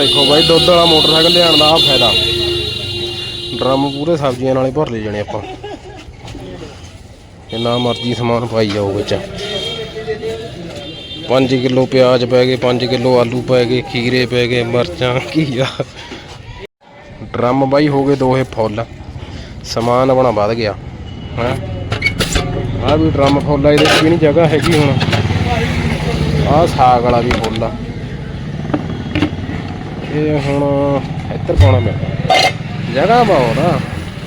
ਦੇਖੋ ਬਾਈ, ਦੁੱਧ ਵਾਲਾ ਮੋਟਰਸਾਈਕਲ ਲਿਆਉਣ ਦਾ ਆ ਫਾਇਦਾ। ਡਰਮ ਪੂਰੇ ਸਬਜ਼ੀਆਂ ਨਾਲੇ ਭਰ ਲੈ ਜਾਣੇ ਆਪਾਂ। ਜਿੰਨਾ ਮਰਜ਼ੀ ਸਮਾਨ ਪਾਈ ਜਾਓ ਵਿੱਚ। 5 ਕਿਲੋ ਪਿਆਜ਼ ਪੈ ਗਏ 5 ਕਿਲੋ ਆਲੂ ਪੈ ਗਏ, ਖੀਰੇ ਪੈ ਗਏ, ਮਿਰਚਾਂ, ਘੀਆ। ਡਰਮ ਬਾਈ ਹੋ ਗਏ ਦੋਹੇ ਫੁੱਲ। ਸਮਾਨ ਆਪਣਾ ਵੱਧ ਗਿਆ। ਹੈ? ਆ ਵੀ ਡਰਮ ਫੁੱਲ ਆ, ਇਹਦੇ ਵੀ ਨਹੀਂ ਜਗ੍ਹਾ ਹੈਗੀ ਹੁਣ। ਆਹ ਸਾਗ ਵਾਲਾ ਵੀ ਫੁੱਲ ਆ। ਇਹ ਹੁਣ ਇੱਧਰ ਪਾਉਣਾ ਪੈਣਾ ਜਗ੍ਹਾ ਬਹੁਤ ਆ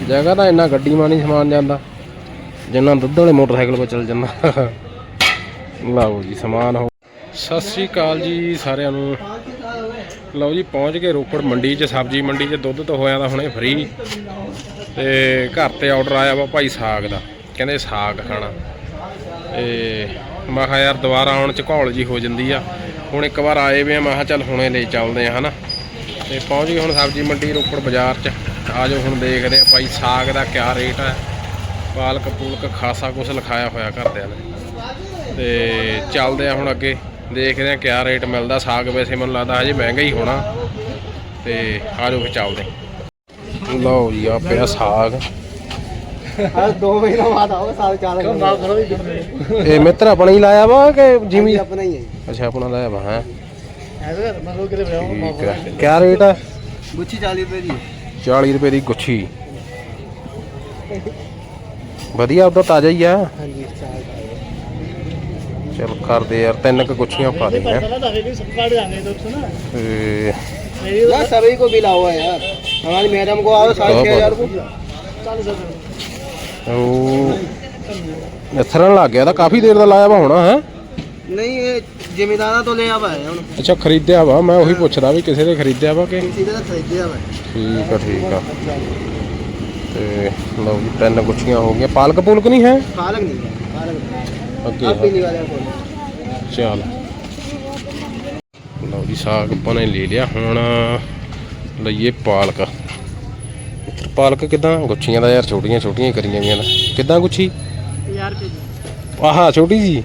ਜਗ੍ਹਾ ਤਾਂ ਇੰਨਾ ਗੱਡੀ ਮਾ ਸਮਾਨ ਜਾਂਦਾ। ਜਿੰਨਾ ਦੁੱਧ ਵਾਲੇ ਮੋਟਰਸਾਈਕਲ 'ਤੇ ਚੱਲ ਜਾਂਦਾ। ਲਓ ਜੀ, ਸਮਾਨ ਹੋ ਸਤਿ ਸ੍ਰੀ ਅਕਾਲ ਜੀ ਸਾਰਿਆਂ ਨੂੰ। ਲਓ ਜੀ, ਪਹੁੰਚ ਗਏ ਰੋਪੜ ਮੰਡੀ 'ਚ, ਸਬਜ਼ੀ ਮੰਡੀ 'ਚ। ਦੁੱਧ ਤਾਂ ਹੋਇਆ ਤਾਂ ਹੁਣੇ ਫ੍ਰੀ ਤੇ ਘਰ ਤੇ ਆਰਡਰ ਆਇਆ ਵਾ ਭਾਈ ਸਾਗ ਦਾ। ਕਹਿੰਦੇ ਸਾਗ ਖਾਣਾ। ਤੇ ਮੈਂ ਕਿਹਾ ਯਾਰ ਦੁਬਾਰਾ ਆਉਣ ਚ ਘੋਲ ਜੀ ਹੋ ਜਾਂਦੀ ਆ। ਹੁਣ ਇੱਕ ਵਾਰ ਆਏ ਵੇ ਆ, ਮੈਂ ਕਿਹਾ ਚੱਲ ਹੁਣੇ ਲੈ ਚੱਲਦੇ ਆ, ਹਨਾ। ਤੇ ਪਹੁੰਚ ਗਏ ਹੁਣ ਸਬਜ਼ੀ ਮੰਡੀ ਰੋਪੜ ਬਾਜ਼ਾਰ ਚ। ਆਜੋ ਹੁਣ ਦੇਖਦੇ ਆ ਭਾਈ ਸਾਗ ਦਾ ਕਿਆ ਰੇਟ ਹੈ ਪਾਲਕ ਪੂਲਕ ਖਾਸਾ ਕੁਝ ਲਿਖਾਇਆ ਹੋਇਆ ਘਰਦਿਆਂ ਨੇ। ਤੇ ਚੱਲਦੇ ਆ ਹੁਣ ਅੱਗੇ। ਦੇਖਦੇ ਆ ਕਿਆ ਰੇਟ ਮਿਲਦਾ ਸਾਗ ਵੈਸੇ ਮੈਨੂੰ ਲੱਗਦਾ ਹਜੇ ਮਹਿੰਗਾ ਹੀ ਹੋਣਾ। ਤੇ ਆਜੋ ਫਿਰ ਚੱਲਦੇ। ਲਓ ਜੀ ਆ ਪਿਆ ਸਾਗ। ਹਰ 2 ਮਹੀਨਾ ਬਾਅਦ ਆਓਗੇ ਸਾਲ ਚਾਲ ਇਹ ਮਿੱਤਰ ਆਪਣਾ ਹੀ ਲਾਇਆ ਵਾ ਕਿ ਜਿਮੀ ਆਪਣਾ ਹੀ ਹੈ। ਅੱਛਾ ਆਪਣਾ ਲਾਇਆ ਵਾ ਹੈ? ਠੀਕ ਹੈ ਕਿਆ ਰੇਟ ਹੈ ਗੁੱਚੀ 40 ਰੁਪਏ ਦੀ 40 ਰੁਪਏ ਦੀ ਗੁੱਛੀ ਵਧੀਆ ਉਹਦਾ ਤਾਜ਼ਾ ਹੀ ਆ ਹਾਂਜੀ ਚਾਲ ਚਲ ਕਰਦੇ ਯਾਰ ਤਿੰਨ ਕੁ ਗੁੱਛੀਆਂ ਪਾ ਦੇ ਹੈ ਤੇ ना सभी को मिला हुआ है यार हमारी मैडम को आओ साढ़े छः हजार को ਉਹ ਇਥਰਨ ਲੱਗ ਗਿਆ ਤਾਂ ਕਾਫੀ ਦੇਰ ਦਾ ਲਾਇਆ ਵਾ ਹੋਣਾ ਹੈ ਨਹੀਂ ਇਹ ਜ਼ਿਮੀਦਾਰਾਂ ਤੋਂ ਲਿਆ ਵਾ ਹੁਣ। ਅੱਛਾ ਖਰੀਦਿਆ ਵਾ। ਮੈਂ ਉਹੀ ਪੁੱਛਦਾ ਵੀ ਕਿਸੇ ਨੇ ਖਰੀਦਿਆ ਵਾ ਕਿ ਕਿਸੇ ਦਾ ਖਰੀਦਿਆ ਵਾ। ਠੀਕ ਆ ਠੀਕ ਆ। ਤੇ ਲਓ ਜੀ ਤਿੰਨ ਗੁੱਛੀਆਂ ਹੋ ਗਈਆਂ। ਪਾਲਕ ਪੂਲਕ ਨਹੀਂ ਹੈ? ਪਾਲਕ ਨਹੀਂ ਹੈ ਪਾਲਕ ਅੱਗੇ ਪੀਣੀ ਕੋਲ। ਚੱਲ। ਲਓ ਜੀ ਸਾਗ ਆਪਾਂ ਲੈ ਲਿਆ। ਹੁਣ ਲਈਏ ਪਾਲਕ। ਪਾਲਕ ਕਿਦਾਂ? ਗੁੱਛੀਆਂ ਦਾ ਯਾਰ ਛੋਟੀਆਂ ਛੋਟੀਆਂ ਕਰੀਆਂ ਗਈਆਂ ਕਿਦਾਂ ਗੁੱਛੀ? 50 ਰੁਪਏ ਆਹਾ ਛੋਟੀ ਜੀ?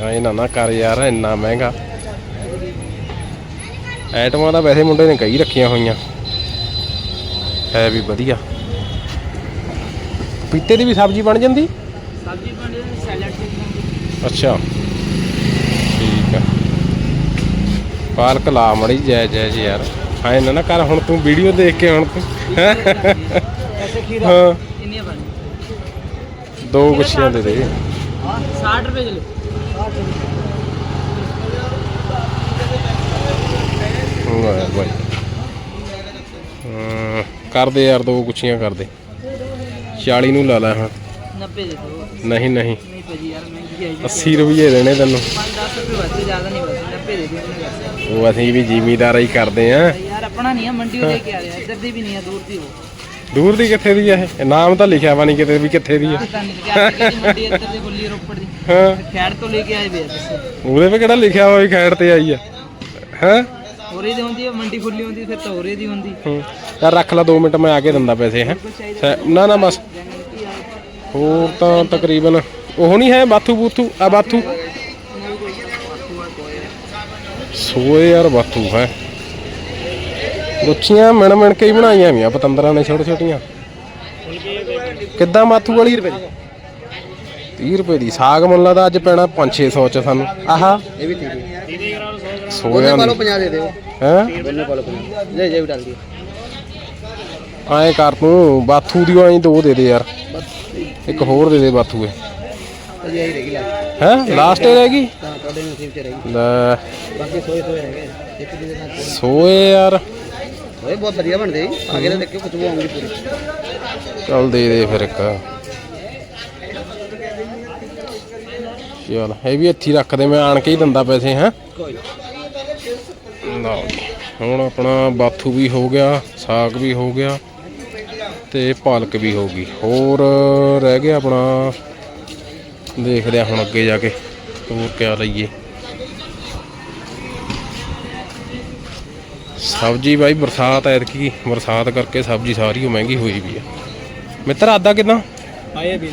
ਹਾਂ ਇਹ ਨਾ ਕਰ ਯਾਰ ਇੰਨਾ ਮਹਿੰਗਾ। ਐਟਮਾਂ ਦਾ ਵੈਸੇ ਮੁੰਡੇ ਨੇ ਕਈ ਰੱਖੀਆਂ ਹੋਈਆਂ। ਹੈ ਵੀ ਵਧੀਆ। ਪਪੀਤੇ ਦੀ ਵੀ ਸਬਜ਼ੀ ਬਣ ਜਾਂਦੀ? ਸਬਜ਼ੀ ਬਣ ਜਾਂਦੀ ਸੈਲਡ ਬਣਦੀ ਅੱਛਾ। ਠੀਕ ਆ। ਪਾਲਕ ਲਾ ਮੜੀ ਜੈ ਜੈ ਜੀ ਯਾਰ। ਐ ਨਾ ਨਾ ਕਰ ਹੁਣ ਤੂੰ ਵੀਡੀਓ ਦੇਖ ਕੇ ਹੁਣ ਤੂੰ ਹਾਂ? ਦੋ ਗੁੱਛੀਆਂ ਦੇ ਦੇ। 60 ਰੁਪਏ ਕਿਲੋ। ਵਾਹ ਕਰਦੇ ਯਾਰ ਦੋ ਗੁੱਛੀਆਂ ਕਰਦੇ। 40 ਨੂੰ ਲਾ ਲੈ ਹਾਂ। 90 ਨਹੀਂ ਨਹੀਂ। ਨਹੀਂ 80 ਰੁਪਏ ਦੇਣੇ ਤੈਨੂੰ। 10 ਰੁਪਏ ਵੱਧ ਜ਼ਿਆਦਾ ਨਹੀਂ ਵੱਧ 90 ਦੇ ਦੇ ਉਹ ਅਸੀਂ ਵੀ ਜ਼ਿਮੀਦਾਰ ਹੀ ਕਰਦੇ ਆ ਯਾਰ ਆਪਣਾ ਨਹੀਂ ਆ ਮੰਡੀ ਉਹ ਲੈ ਕੇ ਆ ਰਿਹਾ ਇੱਧਰ ਦੀ ਵੀ ਨਹੀਂ ਆ ਦੂਰ ਦੀ ਉਹ ਦੂਰ ਦੀ ਕਿੱਥੇ ਦੀ ਹੈ ਇਹ? ਨਾਮ ਤਾਂ ਲਿਖਿਆ ਵਾ ਨਹੀਂ ਕਿਤੇ ਵੀ ਕਿੱਥੇ ਦੀ ਆ। ਹਾਂ। ਖੈੜ ਕਿਹੜਾ ਲਿਖਿਆ ਹੋਇਆ ਖੈੜ ਤੇ ਆਈ ਆ। ਹੈ? ਹੋਰੇ ਦੀ ਹੁੰਦੀ ਹੈ ਮੰਡੀ ਫੁੱਲੀ ਹੁੰਦੀ ਫਿਰ ਤਾਂ ਹੋਰੇ ਦੀ ਹੁੰਦੀ। ਯਾਰ ਰੱਖ ਲੈ 2 ਮਿੰਟ ਮੈਂ ਆ ਕੇ ਦਿੰਦਾ ਪੈਸੇ ਹੈ। ਨਾ ਨਾ ਬਸ। ਹੋਰ ਤਾਂ ਤਕਰੀਬਨ ਉਹ ਨਹੀਂ ਹੈ ਬਾਥੂ ਬੂਥੂ? ਆ ਬਾਥੂ। ਸੋਏ ਯਾਰ ਬਾਥੂ ਹੈ। ਗੁੱਛੀਆਂ ਮਿਣ ਮਿਣ ਕੇ ਹੀ ਬਣਾਈਆਂ ਵੀਆਂ ਪਤੰਦਰਾਂ ਨੇ ਛੋਟੇ ਛੋਟੀਆਂ। ਕਿੱਦਾਂ ਮਾਥੂ ਵਾਲੀ ਰੁਪਏ ਦੀ? 30 ਰੁਪਏ ਦੀ। ਸਾਗ ਮੁੱਲਾ ਦਾ ਅੱਜ ਪੈਣਾ 5-600 ਚ ਸਾਨੂੰ। ਆਹ। ਇਹ ਵੀ 30 ਸੋਇਆ ਨਹੀਂ। 50 ਦੇ ਦਿਓ। ਹੈ? ਦੋਨੇ ਪਾਲੋ 50 ਜੇ ਜੇ ਵੀ ਡਾਲ ਦਿਓ। ਆਏ ਕਰ ਤੂੰ ਬਾਥੂ ਦੀ ਐਂ ਦੋ ਦੇ ਦੇ ਯਾਰ। ਇੱਕ ਹੋਰ ਦੇ ਦੇ ਬਾਥੂ ਇਹ। ਹੈ? ਲਾਸਟ ਹੀ ਰਹਿ ਤਾਂ ਕਦੇ ਨਸੀਬ ਚ ਰਹਿ ਲੈ। ਬਾਕੀ ਸੋਏ ਸੋਏ ਰਹਿ ਇੱਕ ਦੇ ਸੋਏ ਯਾਰ। ਓਏ ਬਹੁਤ ਵਧੀਆ ਬਣਦੇ ਜੀ। ਆਗੇ ਤਾਂ ਦੇਖਿਓ ਖੁਸ਼ਬੂ ਆਉਂਗੀ ਪੂਰੀ। ਚੱਲ ਦੇ ਦੇ ਫਿਰ ਇੱਕ। ਚਲ ਇਹ ਵੀ ਇੱਥੇ ਰੱਖਦੇ ਮੈਂ ਆਣ ਕੇ ਹੀ ਦਿੰਦਾ ਪੈਸੇ ਹੈ। ਕੋਈ ਲਓ ਹੁਣ ਆਪਣਾ ਬਾਥੂ ਵੀ ਹੋ ਗਿਆ ਸਾਗ ਵੀ ਹੋ ਗਿਆ ਤੇ ਪਾਲਕ ਵੀ ਹੋ ਗਈ। ਹੋਰ ਰਹਿ ਗਿਆ ਆਪਣਾ। ਦੇਖਦੇ ਆ ਹੁਣ ਅੱਗੇ ਜਾ ਕੇ ਹੋਰ ਕਿਆ ਲਈਏ। ਸਬਜ਼ੀ ਬਾਈ ਬਰਸਾਤ ਐਤਕੀ ਬਰਸਾਤ ਕਰਕੇ ਸਬਜ਼ੀ ਸਾਰੀ ਉਹ ਮਹਿੰਗੀ ਹੋਈ ਵੀ ਆ। ਮਿੱਤਰ ਆਦਾ ਕਿਦਾਂ? ਆਇਆ ਵੀ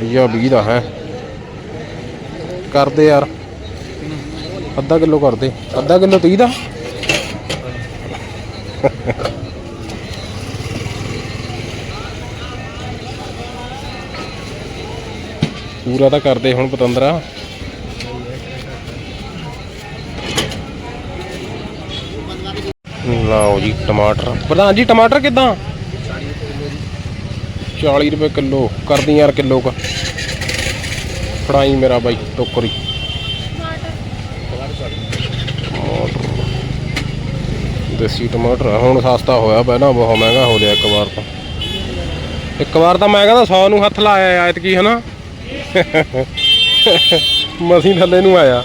ਭਈਆ 20 ਦਾ ਹੈ। ਕਰਦੇ ਯਾਰ। ਅੱਧਾ ਕਿਲੋ ਕਰਦੇ। ਅੱਧਾ ਕਿਲੋ 30 ਦਾ? ਪੂਰਾ ਤਾਂ ਕਰਦੇ ਹੁਣ ਪਤੰਦਰਾ। ਲਓ ਜੀ, ਟਮਾਟਰ। ਪ੍ਰਧਾਨ ਜੀ, ਟਮਾਟਰ ਕਿਦਾਂ? 40 ਰੁਪਏ ਕਿਲੋ, ਕਰਦੀ ਯਾਰ ਕਿਲੋ ਕਾ। ਫੜਾਈ ਮੇਰਾ ਬਾਈ, ਟੋਕਰੀ। ਦੇਸੀ ਟਮਾਟਰ ਹੁਣ ਸਸਤਾ ਹੋਇਆ ਪਹਿਲਾਂ, ਬਹੁਤ ਮਹਿੰਗਾ ਹੋ ਲਿਆ ਇੱਕ ਵਾਰ ਤਾਂ। ਇੱਕ ਵਾਰ ਤਾਂ ਮੈਂ ਕਹਿੰਦਾ 100 ਨੂੰ ਹੱਥ ਲਾਇਆ ਐਤਕੀ, ਹਨਾ? ਮਸੀਂ ਥੱਲੇ ਨੂੰ ਆਇਆ।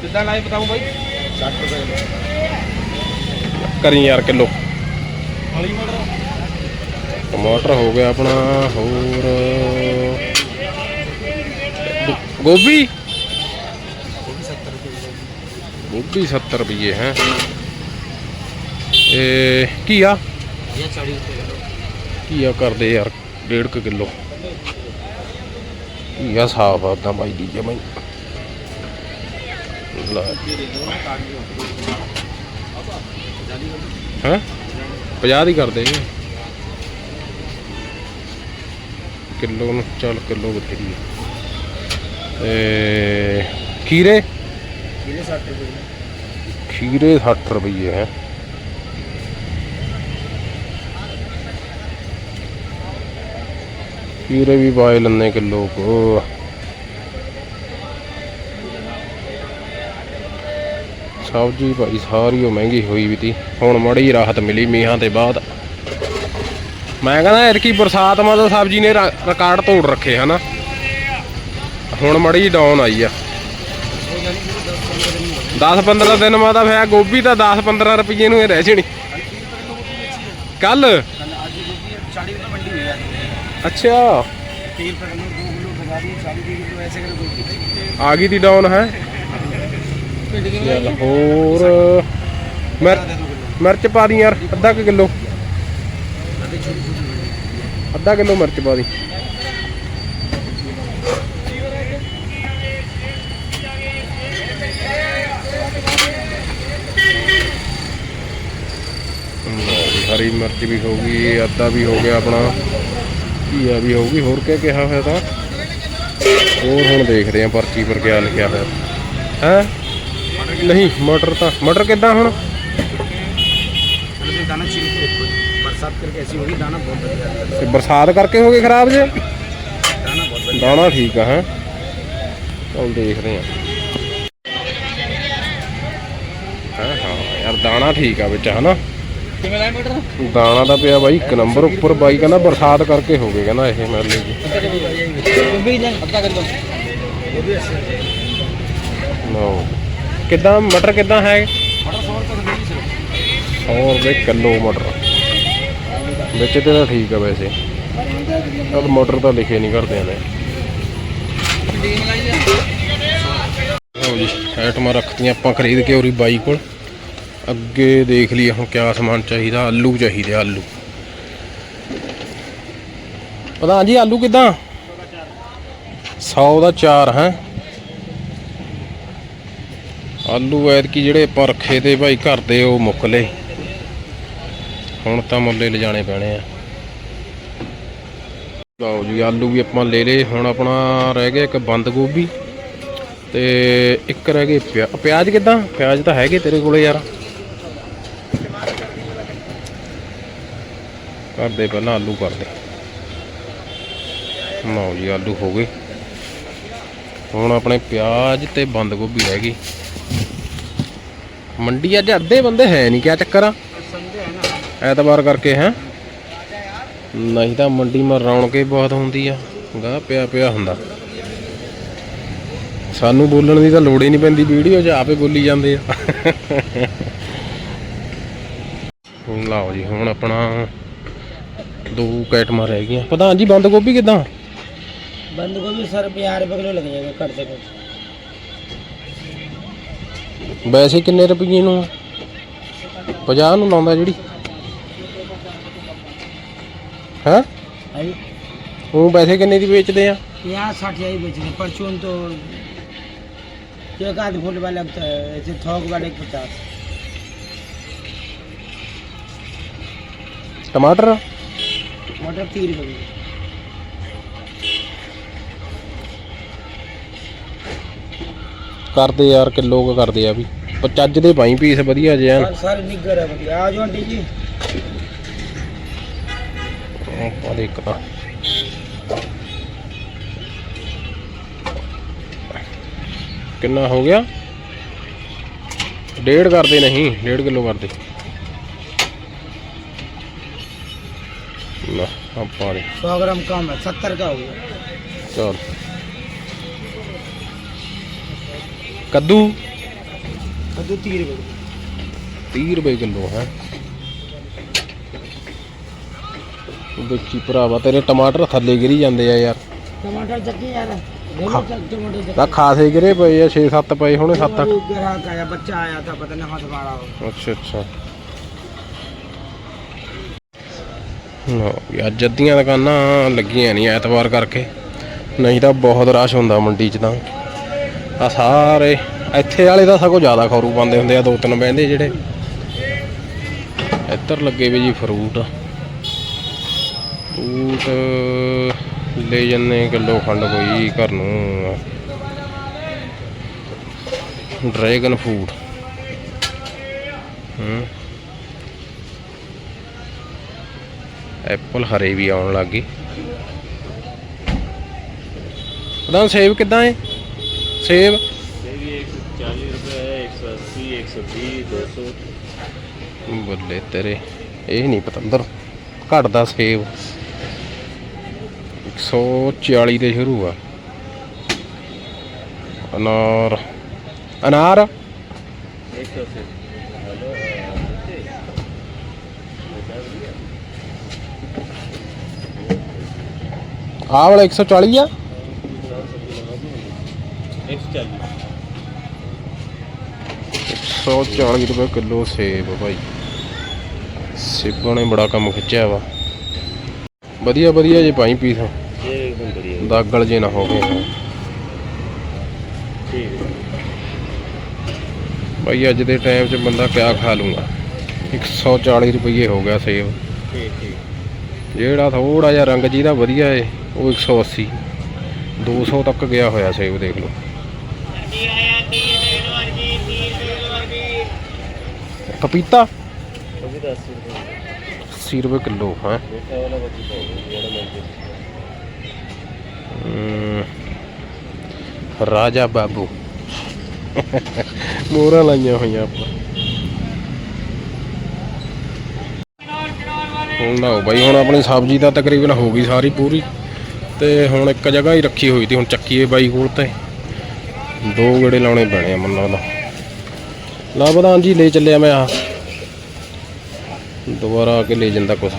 ਕਿੱਦਾਂ ਲਾਏ ਬਤਾਉ ਬਾਈ? ਕਰੀ ਯਾਰ ਕਿਲੋ। ਟਮਾਟਰ ਹੋ ਗਿਆ ਆਪਣਾ ਹੋਰ ਗੋਭੀ? ਗੋਭੀ 70 ਰੁਪਏ ਹੈ। ਇਹ ਇਹ 40 ਰੁਪਏ ਕੀਆ ਕਰਦੇ ਯਾਰ 1.5 ਕਿਲੋ। ਕੀਆ ਸਾਫ਼ ਆ ਤਾਂ ਬਾਈ ਦੀ ਜਮਾਈ ਹੈ? 50 ਦੀ ਕਰਦੇ ਜੀ। ਕਿਲੋ ਨੂੰ ਚੱਲ ਕਿਲੋ ਬਥੇਰੀ ਹੈ ਤੇ ਖੀਰੇ? ਇਹਦੇ 60 ਰੁਪਏ ਖੀਰੇ 60 ਰੁਪਏ ਹੈ। ਖੀਰੇ ਵੀ ਪਾਏ ਲੰਨੇ ਕਿਲੋ ਕੋ। ਸਬਜ਼ੀ ਭਾਈ ਸਾਰੀ ਉਹ ਮਹਿੰਗੀ ਹੋਈ ਵੀ ਤੀ। ਹੁਣ ਮੜੀ ਰਾਹਤ ਮਿਲੀ ਮੀਹਾਂ ਤੇ ਬਾਅਦ। ਮੈਂ ਕਹਿੰਦਾ ਇਰਕੀ ਬਰਸਾਤ ਮਤਲਬ ਸਬਜ਼ੀ ਨੇ ਰਿਕਾਰਡ ਤੋੜ ਰੱਖੇ, ਹਨਾ? ਹੁਣ ਮੜੀ ਡਾਊਨ ਆਈ ਆ। 10-15 ਦਿਨ ਮਾ ਤਾਂ ਫਿਰ ਗੋਭੀ ਤਾਂ 10-15 ਰੁਪਏ ਨੂੰ ਇਹ ਰਹਿ ਜਣੀ। ਕੱਲ? ਅੱਛਾ। ਆ ਗਈ ਦੀ ਡਾਊਨ, ਹੈ? ਚੱਲ ਹੋਰ ਮਿਰ- ਮਿਰਚ ਪਾ ਦੀ ਯਾਰ ਅੱਧਾ ਕੁ ਕਿਲੋ। ਅੱਧਾ ਕਿਲੋ ਮਿਰਚ ਪਾ ਦੀ। ਹਰੀ ਮਿਰਚ ਵੀ ਹੋ ਗਈ ਅੱਧਾ ਵੀ ਹੋ ਗਿਆ ਆਪਣਾ। ਘੀਆ ਵੀ ਹੋ ਗਈ ਹੋਰ ਕਿਆ ਕਿਹਾ ਹੋਇਆ ਤਾਂ? ਹੋਰ ਹੁਣ ਦੇਖਦੇ ਆਂ ਪਰਚੀ ਪਰ ਕਿਆ ਲਿਖਿਆ ਹੋਇਆ। ਹੈ? ਨਹੀਂ ਮਟਰ ਤਾਂ ਮਟਰ ਕਿੱਦਾਂ ਹੁਣ दाना छिल के बरसात करके ऐसी होगी दाना बहुत बढ़िया ਤੇ ਬਰਸਾਤ ਕਰਕੇ ਹੋ ਗਏ ਖਰਾਬ ਜੇ दाना बहुत ਦਾਣਾ ਠੀਕ ਆ ਹੈ ਚਲ ਦੇਖਦੇ ਆਂ ਹਾਂ ਹਾਂ ਯਾਰ ਦਾਣਾ ਠੀਕ ਆ ਵਿੱਚ ਹਨਾ कितने लाए मटर ਦਾਣਾ ਤਾਂ ਪਿਆ ਬਾਈ ਇੱਕ ਨੰਬਰ ਉੱਪਰ ਬਾਈ ਕਹਿੰਦਾ ਬਰਸਾਤ ਕਰਕੇ ਹੋ ਗਏ ਕਹਿੰਦਾ ਇਹ ਮੇਰੇ ਲਈ ਜੀ गोभी आधा कर दो गोभी ऐसे ਲਓ ਕਿੱਦਾਂ ਮਟਰ ਕਿੱਦਾਂ ਹੈ? ਮਟਰ 100 ਰੁਪਏ ਕਿਲੋ ਮਟਰ। ਵਿੱਚ ਤੇ ਤਾਂ ਠੀਕ ਆ ਵੈਸੇ। ਚਲ ਮਟਰ ਤਾਂ ਲਿਖੇ ਨਹੀਂ ਕਰਦੇ ਨੇ। ਲਓ ਆਈਟਮਾਂ ਰੱਖਤੀਆਂ ਆਪਾਂ ਖਰੀਦ ਕੇ ਔਰੀ ਬਾਈ ਕੋਲ। ਅੱਗੇ ਦੇਖ ਲਈ ਹੁਣ ਕਿਆ ਸਮਾਨ ਚਾਹੀਦਾ ਆਲੂ ਚਾਹੀਦੇ ਆਲੂ। ਪਤਾ ਜੀ ਆਲੂ ਕਿਦਾਂ? 100 ਦਾ 4 ਹੈ? ਆਲੂ ਐਤਕੀ ਜਿਹੜੇ ਆਪਾਂ ਰੱਖੇ ਤੇ ਭਾਈ ਘਰ ਦੇ ਉਹ ਮੁੱਕ ਲਏ। ਹੁਣ ਤਾਂ ਮੁੱਲੇ ਲਿਜਾਣੇ ਪੈਣੇ ਆ। ਲਓ ਜੀ, ਆਲੂ ਵੀ ਆਪਾਂ ਲੈ ਲਏ। ਹੁਣ ਆਪਣਾ ਰਹਿ ਗਿਆ ਇੱਕ ਬੰਦ ਗੋਭੀ ਤੇ ਇੱਕ ਰਹਿ ਗਏ ਪਿਆਜ਼ ਕਿਦਾਂ? ਪਿਆਜ਼ ਤਾਂ ਹੈਗੇ ਤੇਰੇ ਕੋਲੇ ਯਾਰ। ਕਰਦੇ ਪਹਿਲਾਂ ਆਲੂ ਕਰਦੇ। ਲਓ ਜੀ, ਆਲੂ ਹੋ ਗਏ। ਹੁਣ ਆਪਣੇ ਪਿਆਜ਼ ਤੇ ਬੰਦ ਗੋਭੀ ਰਹਿ ਗਈ। ਮੰਡੀ ਅੱਜ ਅੱਧੇ ਬੰਦੇ ਹੈ ਨਹੀਂ ਕਿਆ ਚੱਕਰ ਆ? ਐਤਵਾਰ ਕਰਕੇ, ਹੈ? ਨਹੀਂ ਤਾਂ ਮੰਡੀ ਮਰ ਰੌਣਕ ਬਹੁਤ ਹੁੰਦੀ ਆ ਗਾ ਪਿਆ ਪਿਆ ਹੁੰਦਾ। ਸਾਨੂੰ ਬੋਲਣ ਦੀ ਤਾਂ ਲੋੜ ਹੀ ਨਹੀਂ ਪੈਂਦੀ, ਵੀਡੀਓ 'ਚ ਆਪੇ ਬੋਲੀ ਜਾਂਦੇ ਆ। ਹੁਣ ਲਾਓ ਜੀ, ਹੁਣ ਆਪਣਾ ਦੋ ਕੈਟਮਾਂ ਰਹਿ ਗਈਆਂ। ਪਤਾ ਜੀ ਬੰਦ ਗੋਭੀ ਕਿਦਾਂ? ਬੰਦ ਗੋਭੀ ਸਰ 50 ਰੁਪਏ ਲੱਗ ਜਾਏਗਾ ਘੱਟ ਦੇ ਵੈਸੇ ਕਿੰਨੇ ਰੁਪਏ ਨੂੰ 50 ਨੂੰ ਲਾਉਂਦਾ ਜਿਹੜੀ ਹੈ अभी ਉਹ ਪੈਸੇ ਕਿੰਨੇ ਦੀ ਵੇਚਦੇ ਆ यहाँ साठ यही बेच रहे परचून तो एक आध फुट वाला लगता है ऐसे थोक वाले पचास ਟਮਾਟਰ मटर तीस रुपये ਕਰਦੇ ਯਾਰ ਕਿਲੋ ਕੁ ਕਰਦੇ ਆ ਵੀ। ਪਰ ਚੱਜ ਦੇ ਭਾਈ ਪੀਸ ਵਧੀਆ ਜੇ। ਹਨ ਨਿੱਗਰ ਆ ਕਿੰਨਾ ਹੋ ਗਿਆ? ਡੇਢ ਕਰਦੇ ਨਹੀਂ ਡੇਢ ਕਿਲੋ ਕਰਦੇ। ਲਾ ਆਪਾਂ 100 ਗ੍ਰਾਮ ਕਮ ਹੈ 70 ਦਾ ਹੋ ਗਿਆ। ਚਲ। ਕੱਦੂ? ਕੱਦੂ 30 ਰੁਪਏ 30 ਰੁਪਏ ਕਿਲੋ ਹੈ। ਦੇਖੀ ਭਰਾਵਾ ਤੇਰੇ ਟਮਾਟਰ ਥੱਲੇ ਗਿਰੀ ਜਾਂਦੇ ਆ ਯਾਰ। ਟਮਾਟਰ ਜੱਗੇ ਯਾਰ ਤਾਂ ਖਾਸੇ ਗਿਰੇ ਪਏ ਆ 6-7 ਪਏ ਹੁਣ 7-8 ਆਇਆ ਬੱਚਾ ਆਇਆ ਤਾਂ ਪਤਾ ਅੱਛਾ ਅੱਛਾ। ਲੋ ਅੱਜ ਅੱਧੀਆਂ ਦੁਕਾਨਾਂ ਲੱਗੀਆਂ ਨਹੀਂ ਐਤਵਾਰ ਕਰਕੇ। ਨਹੀਂ ਤਾਂ ਬਹੁਤ ਰਸ਼ ਹੁੰਦਾ ਮੰਡੀ 'ਚ ਤਾਂ। ਆ ਸਾਰੇ ਇੱਥੇ ਵਾਲੇ ਤਾਂ ਸਗੋਂ ਜ਼ਿਆਦਾ ਖਰੂ ਪਾਉਂਦੇ ਹੁੰਦੇ ਆ, ਦੋ ਤਿੰਨ ਬਹਿੰਦੇ ਜਿਹੜੇ। ਇੱਧਰ ਲੱਗੇ ਵੀ ਜੀ ਫਰੂਟ ਫਰੂਟ ਲੈ ਜੰਨੇ ਕਿਲੋ ਖੰਡ ਕੋਈ ਘਰ ਨੂੰ। ਡਰੈਗਨ ਫੂਡ ਹੂੰ। ਐਪਲ ਹਰੇ ਵੀ ਆਉਣ ਲੱਗ ਗਏ। ਉਹਦਾ ਸੇਬ ਕਿੱਦਾਂ ਹੈ ਸੇਬ चालीस रुपये है एक सौ अस्सी एक सौ बीस दो सौ ਬੱਲੇ ਤੇਰੇ ਇਹ ਨਹੀਂ ਪਤੰਦਰ ਘਟਦਾ ਸੇਬ 140 ਦੇ ਸ਼ੁਰੂ ਆ ਅਨਾਰ ਅਨਾਰ एक सौ अस्सी हेलो ਆਹ ਵਾਲਾ 140 ਆ एक सौ चालीस 140 ਰੁਪਏ ਕਿਲੋ ਸੇਬ ਭਾਈ। ਸੇਬਾਂ ਨੇ ਬੜਾ ਕੰਮ ਖਿੱਚਿਆ ਵਾ। ਵਧੀਆ ਵਧੀਆ ਜੇ ਪਾਈ ਪੀਸ। ਦਾਗਲ ਜੇ ਨਾ ਹੋ ਠੀਕ ਭਾਈ ਅੱਜ ਦੇ ਟਾਈਮ 'ਚ ਬੰਦਾ ਕਿਆ ਖਾ ਲੂਗਾ। 140 ਰੁਪਏ ਹੋ ਗਿਆ ਸੇਬ। ਠੀਕ ਠੀਕ। ਜਿਹੜਾ ਥੋੜਾ ਜਿਹਾ ਰੰਗ ਜਿਹਦਾ ਵਧੀਆ ਏ ਉਹ 180 200 ਤੱਕ ਗਿਆ ਹੋਇਆ ਸੇਬ ਦੇਖ ਲਓ। ਪਪੀਤਾ ਉਹ ਰੁਪਏ। 80 ਰੁਪਏ ਕਿਲੋ ਹੈ। ਰਾਜਾ ਬਾਬੂ। ਮੋਹਰਾਂ ਲਾਈਆਂ ਹੋਈਆਂ ਆਪਾਂ। ਹੁਣ ਲਓ ਬਾਈ ਹੁਣ ਆਪਣੀ ਸਬਜ਼ੀ ਤਾਂ ਤਕਰੀਬਨ ਹੋ ਗਈ ਸਾਰੀ ਪੂਰੀ। ਤੇ ਹੁਣ ਇੱਕ ਜਗ੍ਹਾ ਹੀ ਰੱਖੀ ਹੋਈ ਤੀ ਹੁਣ ਚੱਕੀਏ ਬਾਈ ਕੋਲ ਤੇ। ਦੋ ਗੇੜੇ ਲਾਉਣੇ ਪੈਣੇ ਆ ਮੈਨੂੰ ਲੱਗਦਾ ਲਾ ਪ੍ਰਧਾਨ ਜੀ, ਲੈ ਚੱਲਿਆ ਮੈਂ ਆ ਦੁਬਾਰਾ ਆ ਕੇ ਲੈ ਜਾਂਦਾ ਕੁਛ।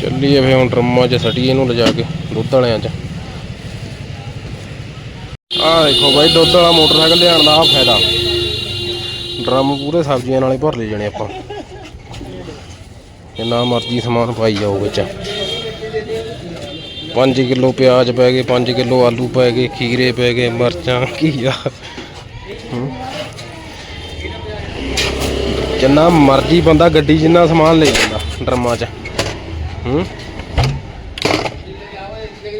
ਚੱਲੀਏ ਫੇ ਹੁਣ ਡਰਮਾਂ 'ਚ ਸਟੀਏ ਇਹਨੂੰ ਲਿਜਾ ਕੇ, ਦੁੱਧ ਵਾਲਿਆਂ 'ਚ। ਆਹ ਦੇਖੋ ਬਾਈ, ਦੁੱਧ ਵਾਲਾ ਮੋਟਰਸਾਈਕਲ ਲਿਆਉਣ ਦਾ ਆ ਫਾਇਦਾ। ਡਰਮ ਪੂਰੇ ਸਬਜ਼ੀਆਂ ਨਾਲ ਭਰ ਲੈ ਜਾਣੇ ਆਪਾਂ। ਜਿੰਨਾ ਮਰਜ਼ੀ ਸਮਾਨ ਪਾਈ ਜਾਓ ਵਿੱਚ। 5 ਕਿਲੋ ਪਿਆਜ਼ ਪੈ ਗਏ 5 ਕਿਲੋ ਆਲੂ ਪੈ ਗਏ, ਖੀਰੇ ਪੈ ਗਏ, ਮਿਰਚਾਂ, ਘੀਆ। ਜਿੰਨਾ ਮਰਜ਼ੀ ਬੰਦਾ ਗੱਡੀ ਜਿੰਨਾ ਸਮਾਨ ਲੈ ਜਾਂਦਾ, ਡਰਮਾਂ 'ਚ। ਹੂੰ?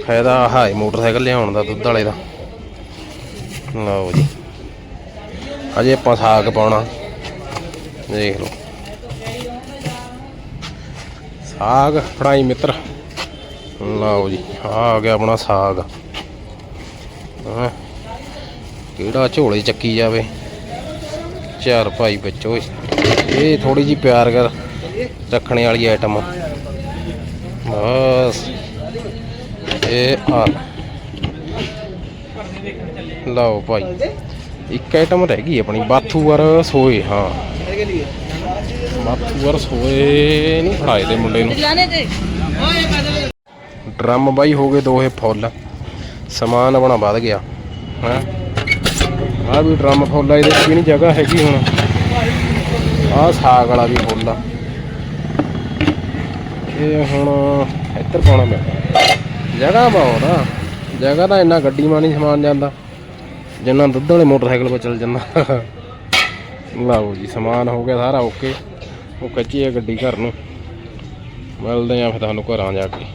ਫਾਇਦਾ ਆਹ ਹੈ, ਮੋਟਰਸਾਈਕਲ ਲਿਆਉਣ ਦਾ, ਦੁੱਧ ਵਾਲੇ ਦਾ। ਲਓ ਜੀ। ਅਜੇ ਆਪਾਂ ਸਾਗ ਪਾਉਣਾ। ਦੇਖ ਲਓ। ਸਾਗ, ਫੜਾਈ ਮਿੱਤਰ। ਲਓ ਜੀ, ਆ ਗਿਆ ਆਪਣਾ ਸਾਗ। ਕਿਹੜਾ ਝੋਲੇ ਚੱਕੀ ਜਾਵੇ? ਚਾਰ ਭਾਈ ਵਿੱਚ ਇਹ ਥੋੜੀ ਜੀ ਪਿਆਰ ਕਰ ਰੱਖਣੇ ਵਾਲੀ ਆਈਟਮ ਬਸ। ਇਹ ਆ। ਲਓ ਭਾਈ। ਇੱਕ ਆਈਟਮ ਰਹਿ ਗਈ ਆਪਣੀ ਬਾਥੂ ਵਰ ਸੋਏ ਹਾਂ। ਬਾਥੂਵਰ ਸੋਏ ਨਹੀਂ ਫੜਾਏ ਦੇ ਮੁੰਡੇ ਨੂੰ। ਡਰਮ ਬਾਈ ਹੋ ਗਏ ਦੋਹੇ ਫੁੱਲ। ਸਮਾਨ ਆਪਣਾ ਵੱਧ ਗਿਆ ਹਾਂ। ਆ ਵੀ ਡਰਮ ਫੁੱਲ ਇਹਦੇ ਵੀ ਨਹੀਂ ਜਗ੍ਹਾ ਹੈਗੀ ਹੁਣ। ਆਹ ਸਾਗ ਵਾਲਾ ਵੀ ਫੁੱਲ ਆ। ਇਹ ਹੁਣ ਇੱਧਰ ਪਾਉਣਾ ਮੈਂ। ਜਗ੍ਹਾ ਬਹੁਤ ਆ ਜਗ੍ਹਾ ਤਾਂ ਇੰਨਾ ਗੱਡੀ ਮਾ ਨਹੀਂ ਸਮਾਨ ਜਾਂਦਾ। ਜਿੰਨਾ ਦੁੱਧ ਵਾਲੇ ਮੋਟਰਸਾਈਕਲ 'ਤੇ ਚੱਲ ਜਾਂਦਾ। ਲਓ ਜੀ, ਸਮਾਨ ਹੋ ਗਿਆ ਸਾਰਾ ਓਕੇ। ਉਹ ਕੱਚੀ ਹੈ ਗੱਡੀ ਘਰ ਨੂੰ। ਮਿਲਦੇ ਆ ਫਿਰ ਤੁਹਾਨੂੰ ਘਰਾਂ ਜਾ ਕੇ।